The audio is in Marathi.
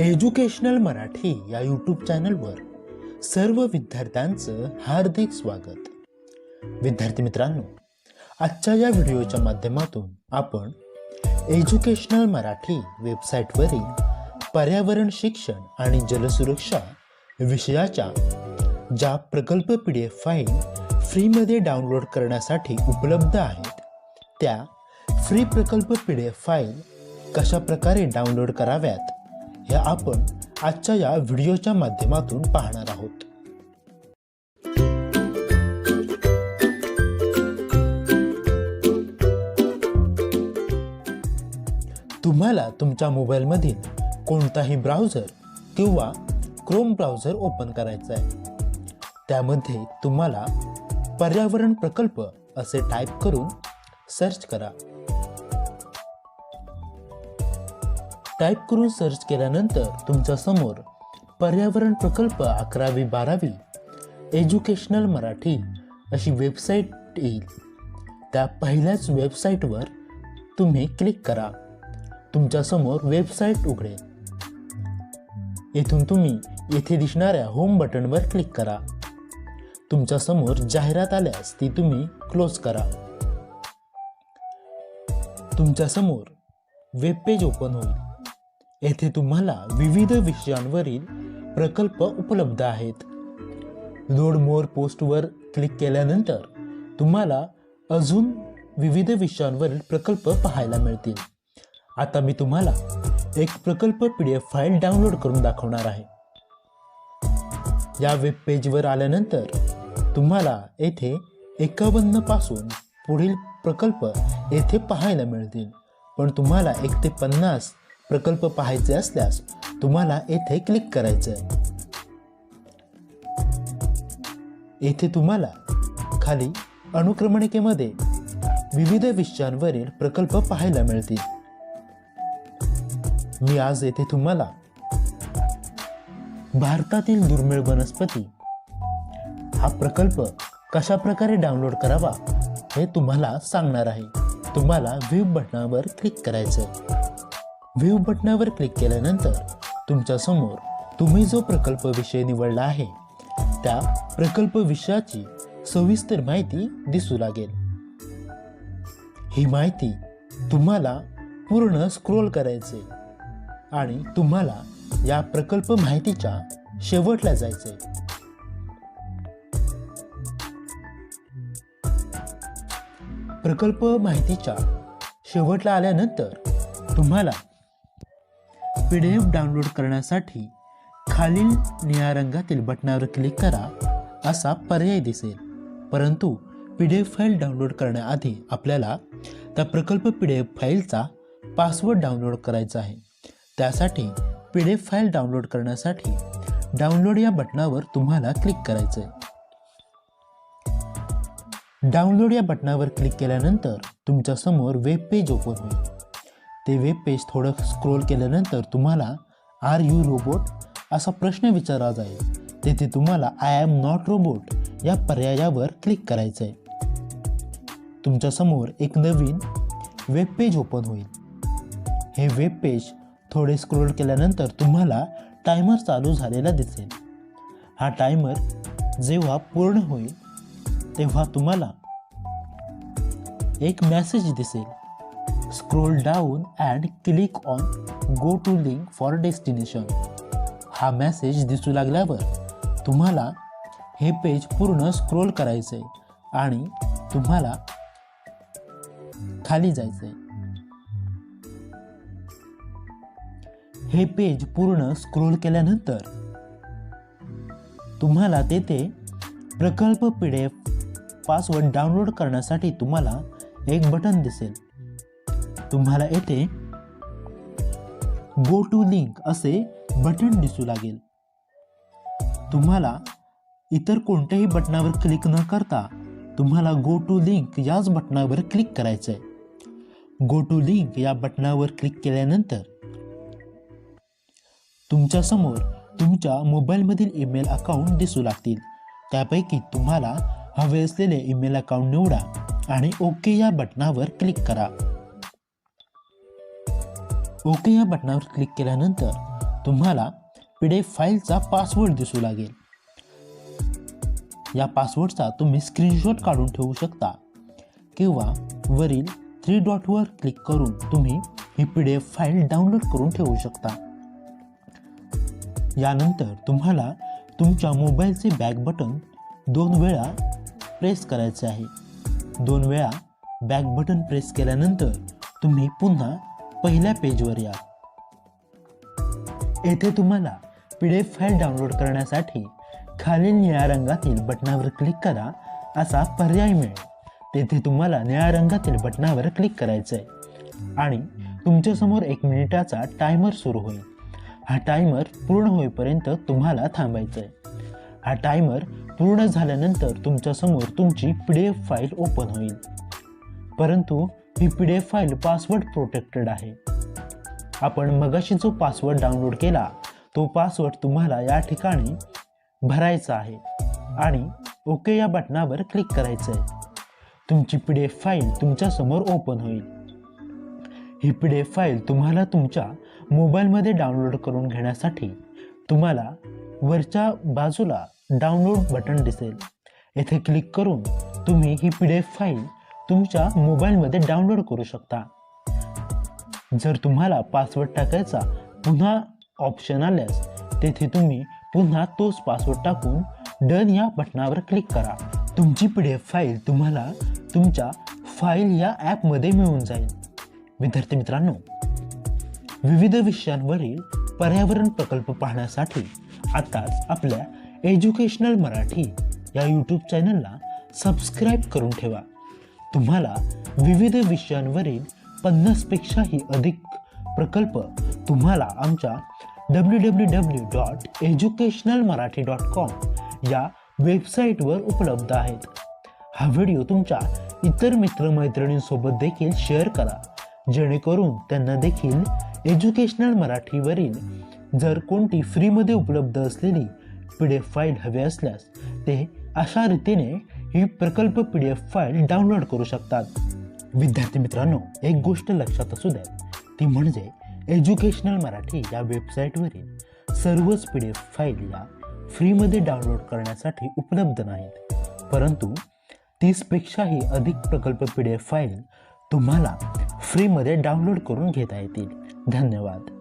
एज्युकेशनल मराठी या यूट्यूब चॅनलवर सर्व विद्यार्थ्यांचं हार्दिक स्वागत. विद्यार्थी मित्रांनो आजच्या या व्हिडिओच्या माध्यमातून आपण एज्युकेशनल मराठी वेबसाईटवरील पर्यावरण शिक्षण आणि जलसुरक्षा विषयाच्या ज्या प्रकल्प पी डी एफ फाईल फ्रीमध्ये डाउनलोड करण्यासाठी उपलब्ध आहेत त्या फ्री प्रकल्प पी डी एफ फाईल कशा प्रकारे डाउनलोड कराव्यात हे आपण आजच्या या व्हिडिओच्या माध्यमातून पाहणार आहोत. तुम्हाला तुमच्या मोबाईलमधील कोणताही ब्राउझर किंवा क्रोम ब्राउझर ओपन करायचा आहे. त्यामध्ये तुम्हाला पर्यावरण प्रकल्प असे टाईप करून सर्च करा. टाईप करून सर्च केल्यानंतर तुमच्यासमोर पर्यावरण प्रकल्प अकरावी बारावी एज्युकेशनल मराठी अशी वेबसाईट येईल. त्या पहिल्याच वेबसाईटवर तुम्ही क्लिक करा. तुमच्यासमोर वेबसाईट उघडेल. येथून तुम्ही येथे दिसणाऱ्या होम बटनवर क्लिक करा. तुमच्यासमोर जाहिरात आल्यास ती तुम्ही क्लोज करा. तुमच्यासमोर वेब पेज ओपन होईल. येथे तुम्हाला विविध विषयांवरील प्रकल्प उपलब्ध आहेत. लोड मोर पोस्टवर क्लिक केल्यानंतर तुम्हाला अजून विविध विषयांवरील प्रकल्प पाहायला मिळतील. आता मी तुम्हाला एक प्रकल्प P D F file download करून दाखवणार आहे. या वेब पेजवर आल्यानंतर तुम्हाला येथे एकावन्नपासून पुढील प्रकल्प येथे पाहायला मिळतील. पण तुम्हाला एक ते पन्नास प्रकल्प पाहायचे असल्यास तुम्हाला येथे क्लिक करायचं आहे येथे तुम्हाला खाली अनुक्रमणिकेमध्ये विविध विषयांवरील प्रकल्प पाहायला मिळतील. मी आज येथे तुम्हाला भारतातील दुर्मिळ वनस्पती हा प्रकल्प कशा प्रकारे डाउनलोड करावा हे तुम्हाला सांगणार आहे. तुम्हाला व्ह्यू बटनावर क्लिक करायचं व्ह्यू बटनावर क्लिक केल्यानंतर तुमच्यासमोर तुम्ही जो प्रकल्प विषय निवडला आहे त्या प्रकल्प विषयाची सविस्तर माहिती दिसू लागेल. ही माहिती तुम्हाला पूर्ण स्क्रोल करायचे आणि तुम्हाला या प्रकल्प माहितीच्या शेवटला जायचे. प्रकल्प माहितीच्या शेवटला आल्यानंतर तुम्हाला पी डी एफ डाउनलोड करण्यासाठी खालील निळ्या रंगातील बटनावर क्लिक करा असा पर्याय दिसेल. परंतु P D F file download करण्याआधी आपल्याला त्या प्रकल्प पी डी एफ फाईलचा पासवर्ड डाउनलोड करायचा आहे. त्यासाठी P D F file download करण्यासाठी डाउनलोड या बटनावर तुम्हाला क्लिक करायचं आहे डाउनलोड या बटनावर क्लिक केल्यानंतर तुमच्यासमोर वेब पेज ओपन होईल. ते वेब पेज थोडं स्क्रोल केल्यानंतर तुम्हाला आर यू रोबोट असा प्रश्न विचारला जाईल. तेथे तुम्हाला आय एम नॉट रोबोट या पर्यायावर क्लिक करायचं आहे तुमच्यासमोर एक नवीन वेब पेज ओपन होईल. हे वेब पेज थोडे स्क्रोल केल्यानंतर तुम्हाला टायमर चालू झालेला दिसेल. हा टायमर जेव्हा पूर्ण होईल तेव्हा तुम्हाला एक मॅसेज दिसेल. Scroll down and click on go to link for destination हा मेसेज दिसू लागल्यावर तुम्हाला हे पेज पूर्ण स्क्रोल करायचं आहे आणि तुम्हाला खाली जायचं आहे हे पेज पूर्ण स्क्रोल केल्यानंतर तुम्हाला तेथे प्रकल्प P D F password download करण्यासाठी तुम्हाला एक बटन दिसेल. तुम्हाला येथे गो टू लिंक असे बटन दिसू लागेल. तुम्हाला इतर कोणत्याही बटनावर क्लिक न करता तुम्हाला गो टू लिंक याच बटनावर क्लिक करायचं आहे गो टू लिंक या बटनावर क्लिक केल्यानंतर तुमच्यासमोर तुमच्या मोबाईलमधील ईमेल अकाउंट दिसू लागतील. त्यापैकी तुम्हाला हवे असलेले ईमेल अकाउंट निवडा आणि ओके या बटनावर क्लिक करा. ओके या बटनावर क्लिक केल्यानंतर तुम्हाला पी डी एफ फाईलचा पासवर्ड दिसू लागेल. या पासवर्डचा तुम्ही स्क्रीनशॉट काढून ठेवू शकता किंवा वरील थ्री डॉटवर क्लिक करून तुम्ही ही P D F file download करून ठेवू शकता. यानंतर तुम्हाला तुमच्या मोबाईलचे बॅक बटन दोन वेळा प्रेस करायचे आहे. दोन वेळा बॅक बटन प्रेस केल्यानंतर तुम्ही पुन्हा पहिल्या पेजवर या. येथे तुम्हाला P D F file download करण्यासाठी खालील निळ्या रंगातील बटनावर क्लिक करा असा पर्याय मिळेल. तेथे तुम्हाला निळ्या रंगातील बटनावर क्लिक करायचं आहे आणि तुमच्यासमोर एक मिनिटाचा टायमर सुरू होईल. हा टायमर पूर्ण होईपर्यंत तुम्हाला थांबायचं आहे हा टायमर पूर्ण झाल्यानंतर तुमच्यासमोर तुमची P D F file open होईल. परंतु ही P D F file password protected आहे. आपण मगाशी जो पासवर्ड डाउनलोड केला तो पासवर्ड तुम्हाला या ठिकाणी भरायचा आहे आणि ओके या बटनावर क्लिक करायचं आहे तुमची पी डी एफ फाईल तुमच्यासमोर ओपन होईल. ही पी डी एफ फाईल तुम्हाला तुमच्या मोबाईलमध्ये डाउनलोड करून घेण्यासाठी तुम्हाला वरच्या बाजूला डाउनलोड बटन दिसेल. येथे क्लिक करून तुम्ही ही पी डी एफ फाईल तुमच्या मोबाईलमध्ये डाउनलोड करू शकता. जर तुम्हाला पासवर्ड टाकायचा पुन्हा ऑप्शन आल्यास तेथे तुम्ही पुन्हा तोच पासवर्ड टाकून डन या बटनावर क्लिक करा. तुमची पी डी एफ फाईल तुम्हाला तुमच्या फाईल या ॲपमध्ये मिळून जाईल. विद्यार्थी मित्रांनो विविध विषयांवरील पर्यावरण प्रकल्प पाहण्यासाठी आताच आपल्या एज्युकेशनल मराठी या यूट्यूब चॅनलला सबस्क्राईब करून ठेवा. तुम्हाला विविध विषयांवरील पन्नासपेक्षाही अधिक प्रकल्प तुम्हाला आमच्या W W W dot educational Marathi dot com या वेबसाईटवर उपलब्ध आहेत. हा व्हिडिओ तुमच्या इतर मित्रमैत्रिणींसोबत देखील शेअर करा जेणेकरून त्यांना देखील एज्युकेशनल मराठीवरील जर कोणती फ्रीमध्ये उपलब्ध असलेली पी डी एफ फाईल हवी असल्यास ते अशा रीतीने ही प्रकल्प P D F file download करू शकतात. विद्यार्थी मित्रांनो एक गोष्ट लक्षात असू द्या. ती म्हणजे एज्युकेशनल मराठी या वेबसाईटवरील सर्वच पी डी एफ फाईल या फ्रीमध्ये डाउनलोड करण्यासाठी उपलब्ध नाहीत. परंतु तीसपेक्षाही अधिक प्रकल्प पी डी एफ फाईल तुम्हाला फ्रीमध्ये डाउनलोड करून घेता येतील. धन्यवाद.